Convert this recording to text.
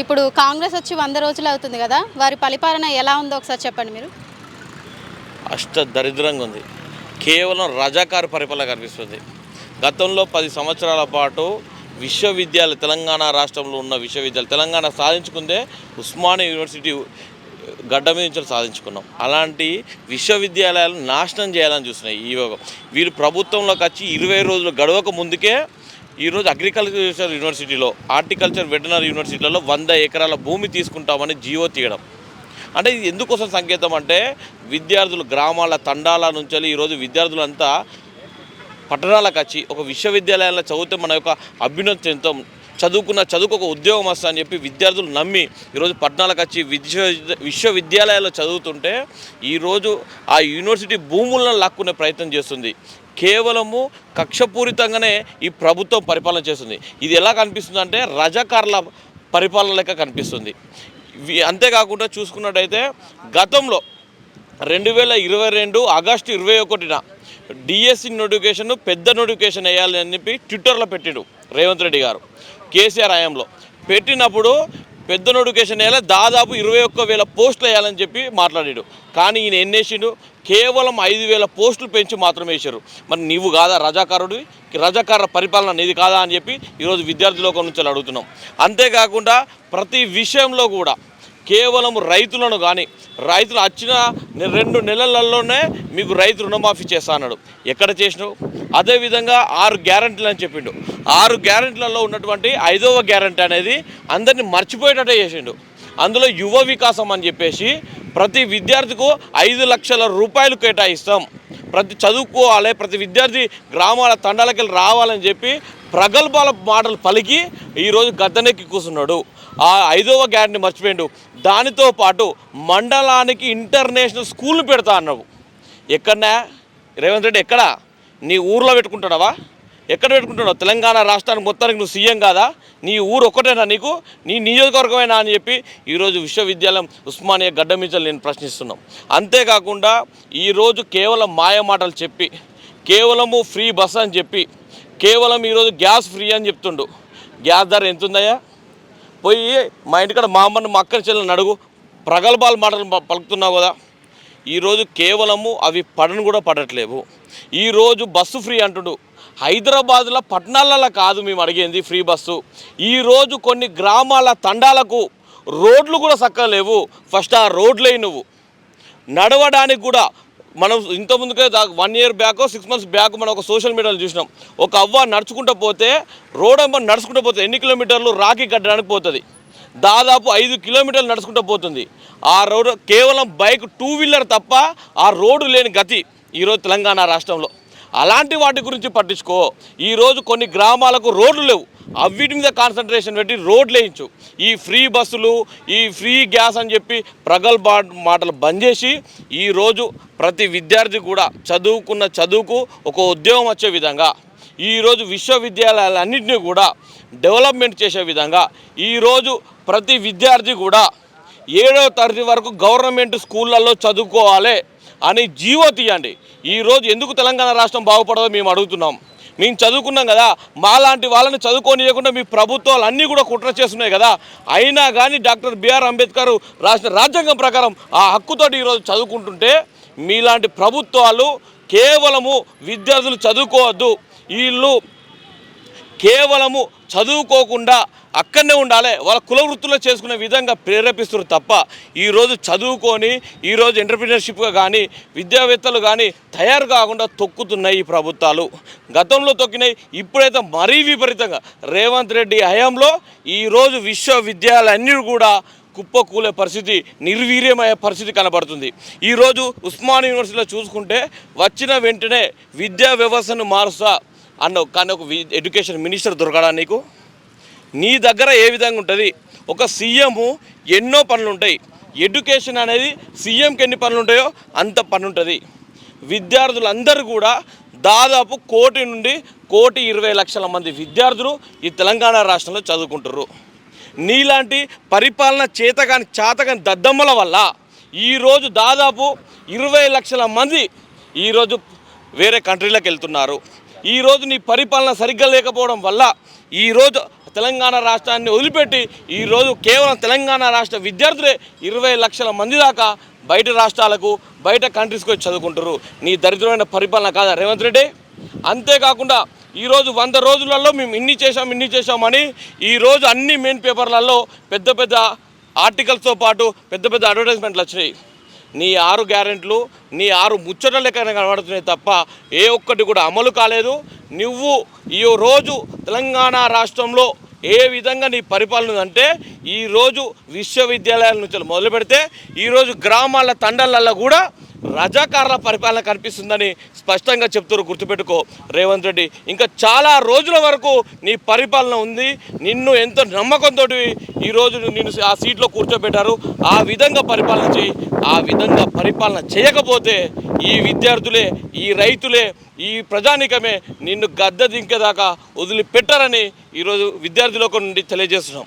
ఇప్పుడు కాంగ్రెస్ వచ్చి వంద రోజులు అవుతుంది కదా వారి పరిపాలన ఎలా ఉందో ఒకసారి చెప్పండి మీరు. అష్ట దరిద్రంగా ఉంది. కేవలం రజాకారు పరిపాలన కనిపిస్తుంది. గతంలో పది సంవత్సరాల పాటు విశ్వవిద్యాలయ తెలంగాణ రాష్ట్రంలో ఉన్న విశ్వవిద్యాలయం తెలంగాణ సాధించుకుందే ఉస్మానియా యూనివర్సిటీ గడ్డ మీద నుంచి సాధించుకున్నాం. అలాంటి విశ్వవిద్యాలయాలు నాశనం చేయాలని చూస్తున్నాయి ఈ యోగం వీరు ప్రభుత్వంలోకి వచ్చి ఇరవై రోజులు గడవక ముందుకే ఈరోజు అగ్రికల్చర్ యూనివర్సిటీలో హార్టికల్చర్ వెటనరీ యూనివర్సిటీలలో వంద ఎకరాల భూమి తీసుకుంటామని జీవో తీయడం. అంటే ఇది ఎందుకోసం సంకేతం అంటే విద్యార్థులు గ్రామాల తండాల నుంచి ఈరోజు విద్యార్థులంతా పట్టణాలకు వచ్చి ఒక విశ్వవిద్యాలయాల్లో చదివితే మన యొక్క అభ్యున్నతి చెందుతాం. చదువుకున్న చదువుకు ఒక ఉద్యోగం వస్తా అని చెప్పి విద్యార్థులు నమ్మి ఈరోజు పట్టణాలకు వచ్చి విశ్వ విశ్వవిద్యాలయాల్లో చదువుతుంటే ఈరోజు ఆ యూనివర్సిటీ భూములను లాక్కునే ప్రయత్నం చేస్తుంది. కేవలము కక్షపూరితంగానే ఈ ప్రభుత్వం పరిపాలన చేస్తుంది. ఇది ఎలా కనిపిస్తుంది అంటే రజాకారుల పరిపాలన లెక్క కనిపిస్తుంది. అంతేకాకుండా చూసుకున్నట్టయితే గతంలో రెండు వేల ఇరవై రెండు ఆగస్టు ఇరవై ఒకటిన డిఎస్సి నోటిఫికేషన్ పెద్ద నోటిఫికేషన్ వేయాలని చెప్పి ట్విట్టర్లో పెట్టాడు రేవంత్ రెడ్డి గారు. కేసీఆర్ హయాంలో పెట్టినప్పుడు పెద్ద నోటిఫికేషన్ వేయాలి దాదాపు ఇరవై ఒక్క వేల పోస్టులు వేయాలని చెప్పి మాట్లాడాడు. కానీ ఈయన ఎన్ని వేసిండు కేవలం ఐదు వేల పోస్టులు పెంచి మాత్రమే వేశారు. మరి నీవు కాదా రజాకారుడి రజాకార పరిపాలన నీది కాదా అని చెప్పి ఈరోజు విద్యార్థి నుంచి అడుగుతున్నాం. అంతేకాకుండా ప్రతి విషయంలో కూడా కేవలం రైతులను కానీ రైతులు వచ్చిన రెండు నెలలలోనే మీకు రైతు రుణమాఫీ చేస్తా ఎక్కడ చేసినావు? అదేవిధంగా ఆరు గ్యారంటీలు అని చెప్పిండు. ఆరు గ్యారంటీలలో ఉన్నటువంటి ఐదవ గ్యారంటీ అనేది అందరినీ మర్చిపోయేటట్టే చేసిండు. అందులో యువ వికాసం అని చెప్పేసి ప్రతి విద్యార్థికు ఐదు లక్షల రూపాయలు కేటాయిస్తాం. ప్రతి చదువుకోవాలి ప్రతి విద్యార్థి గ్రామాల తండాలకి వెళ్ళి రావాలని చెప్పి ప్రగల్భాల మాటలు పలికి ఈరోజు గద్దెనెక్కి కూర్చున్నాడు. ఆ ఐదవ గ్యారెంటీ మర్చిపోయిండు. దానితో పాటు మండలానికి ఇంటర్నేషనల్ స్కూల్ పెడతా అన్నావు. ఎక్కడన్నా? రేవంత్ రెడ్డి ఎక్కడ? నీ ఊర్లో పెట్టుకుంటాడవా ఎక్కడ పెట్టుకుంటున్నావు? తెలంగాణ రాష్ట్రానికి మొత్తానికి నువ్వు సీఎం కాదా? నీ ఊరు ఒక్కటేనా నీకు? నీ నియోజకవర్గమేనా అని చెప్పి ఈరోజు విశ్వవిద్యాలయం ఉస్మానియా గడ్డ మీద నేను ప్రశ్నిస్తున్నాం. అంతేకాకుండా ఈరోజు కేవలం మాయ మాటలు చెప్పి కేవలము ఫ్రీ బస్ అని చెప్పి కేవలం ఈరోజు గ్యాస్ ఫ్రీ అని చెప్తుండు. గ్యాస్ ధర ఎంతుందయ్యా? పోయి మా ఇంటికాడ మా అమ్మని మా అక్కని చెల్లెని అడుగు. ప్రగల్భాల మాటలు పలుకుతున్నావు కదా. ఈరోజు కేవలము అవి పడను కూడా పడట్లేవు. ఈరోజు బస్సు ఫ్రీ అంటుడు. హైదరాబాద్లో పట్టణాలలో కాదు మేము అడిగేది ఫ్రీ బస్సు. ఈరోజు కొన్ని గ్రామాల తండాలకు రోడ్లు కూడా చక్కగా లేవు ఫస్ట్ ఆ రోడ్లే నువ్వు. నడవడానికి కూడా మనం ఇంత ముందుకే one year back six months back మనం ఒక సోషల్ మీడియాలో చూసినాం. ఒక అవ్వ నడుచుకుంటూ పోతే రోడ్ అమ్మ నడుచుకుంటూ పోతే ఎన్ని కిలోమీటర్లు రాఖీ కట్టడానికి పోతుంది? దాదాపు ఐదు కిలోమీటర్లు నడుచుకుంటూ పోతుంది. ఆ రోడ్ కేవలం బైక్ టూ వీలర్ తప్ప ఆ రోడ్డు లేని గతి ఈరోజు తెలంగాణ రాష్ట్రంలో. అలాంటి వాటి గురించి పట్టించుకో. ఈరోజు కొన్ని గ్రామాలకు రోడ్లు లేవు. అవిటి మీద కాన్సన్ట్రేషన్ పెట్టి రోడ్లు వేయించు. ఈ ఫ్రీ బస్సులు ఈ ఫ్రీ గ్యాస్ అని చెప్పి ప్రగల్భ మాటలు బంద్ చేసి ఈరోజు ప్రతి విద్యార్థి కూడా చదువుకున్న చదువుకు ఒక ఉద్యోగం వచ్చే విధంగా ఈరోజు విశ్వవిద్యాలయాలన్నింటినీ కూడా డెవలప్మెంట్ చేసే విధంగా ఈరోజు ప్రతి విద్యార్థి కూడా ఏడవ తరగతి వరకు గవర్నమెంట్ స్కూళ్ళల్లో చదువుకోవాలి అని జీవో తీయండి. ఈరోజు ఎందుకు తెలంగాణ రాష్ట్రం బాగుపడదో మేము అడుగుతున్నాం. మేము చదువుకున్నాం కదా మాలాంటి వాళ్ళని చదువుకోనియకుండా మీ ప్రభుత్వాలు అన్నీ కూడా కుట్ర చేస్తున్నాయి కదా. అయినా కానీ డాక్టర్ బిఆర్ అంబేద్కర్ రాసిన రాజ్యాంగం ప్రకారం ఆ హక్కుతోటి ఈరోజు చదువుకుంటుంటే మీలాంటి ప్రభుత్వాలు కేవలము విద్యార్థులు చదువుకోవద్దు. వీళ్ళు కేవలము చదువుకోకుండా అక్కడనే ఉండాలి. వాళ్ళ కుల వృత్తుల్లో చేసుకునే విధంగా ప్రేరేపిస్తారు తప్ప ఈరోజు చదువుకొని ఈరోజు ఎంటర్ప్రినర్షిప్గా కానీ విద్యావేత్తలు కానీ తయారు కాకుండా తొక్కుతున్నాయి ఈ ప్రభుత్వాలు. గతంలో తొక్కినాయి ఇప్పుడైతే మరీ విపరీతంగా. రేవంత్ రెడ్డి హయాంలో ఈరోజు విశ్వవిద్యాలయాలన్నీ కూడా కుప్పకూలే పరిస్థితి నిర్వీర్యమయ్యే పరిస్థితి కనబడుతుంది. ఈరోజు ఉస్మాన్ యూనివర్సిటీలో చూసుకుంటే వచ్చిన వెంటనే విద్యా వ్యవస్థను మారుస్తా అన్న కానీ ఒక వి- ఎడ్యుకేషన్ మినిస్టర్ దొరకడా నీకు? నీ దగ్గర ఏ విధంగా ఉంటుంది? ఒక సీఎం ఎన్నో పనులు ఉంటాయి. ఎడ్యుకేషన్ అనేది సీఎంకి ఎన్ని పనులు ఉంటాయో అంత పని ఉంటుంది. విద్యార్థులందరూ కూడా దాదాపు కోటి నుండి కోటి ఇరవై లక్షల మంది విద్యార్థులు ఈ తెలంగాణ రాష్ట్రంలో చదువుకుంటారు నీలాంటి పరిపాలన చేతగాని చేతగాని దద్దమ్మల వల్ల ఈరోజు దాదాపు ఇరవై లక్షల మంది ఈరోజు వేరే కంట్రీలకు వెళ్తున్నారు. ఈరోజు నీ పరిపాలన సరిగ్గా లేకపోవడం వల్ల ఈరోజు తెలంగాణ రాష్ట్రాన్ని వదిలిపెట్టి ఈరోజు కేవలం తెలంగాణ రాష్ట్ర విద్యార్థులే ఇరవై లక్షల మంది దాకా బయట రాష్ట్రాలకు బయట కంట్రీస్కి వచ్చి చదువుకుంటారు నీ దరిద్రమైన పరిపాలన కాదా రేవంత్ రెడ్డి? అంతేకాకుండా ఈరోజు వంద రోజులలో మేము ఇన్ని చేసాం ఇన్ని చేసామని ఈరోజు అన్ని మెయిన్ పేపర్లలో పెద్ద పెద్ద ఆర్టికల్స్తో పాటు పెద్ద పెద్ద అడ్వర్టైజ్మెంట్లు వచ్చినాయి. నీ ఆరు గ్యారెంట్లు నీ ఆరు ముచ్చట లెక్కన కనబడుతున్నాయి తప్ప ఏ ఒక్కటి కూడా అమలు కాలేదు. నువ్వు ఈ రోజు తెలంగాణ రాష్ట్రంలో ఏ విధంగా నీ పరిపాలన అంటే ఈరోజు విశ్వవిద్యాలయాల నుంచి మొదలు పెడితే ఈరోజు గ్రామాల తండలల్లో కూడా రజాకారుల పరిపాలన కనిపిస్తుందని స్పష్టంగా చెప్తారు గుర్తుపెట్టుకో. రేవంత్ రెడ్డి ఇంకా చాలా రోజుల వరకు నీ పరిపాలన ఉంది నిన్ను ఎంతో నమ్మకంతో ఈరోజు నిన్ను ఆ సీట్లో కూర్చోబెట్టారు ఆ విధంగా పరిపాలన చేయి. ఆ విధంగా పరిపాలన చేయకపోతే ఈ విద్యార్థులే ఈ రైతులే ఈ ప్రజానికమే నిన్ను గద్దె దింకేదాకా వదిలిపెట్టారని ఈరోజు విద్యార్థులకు నుండి తెలియజేస్తున్నాం.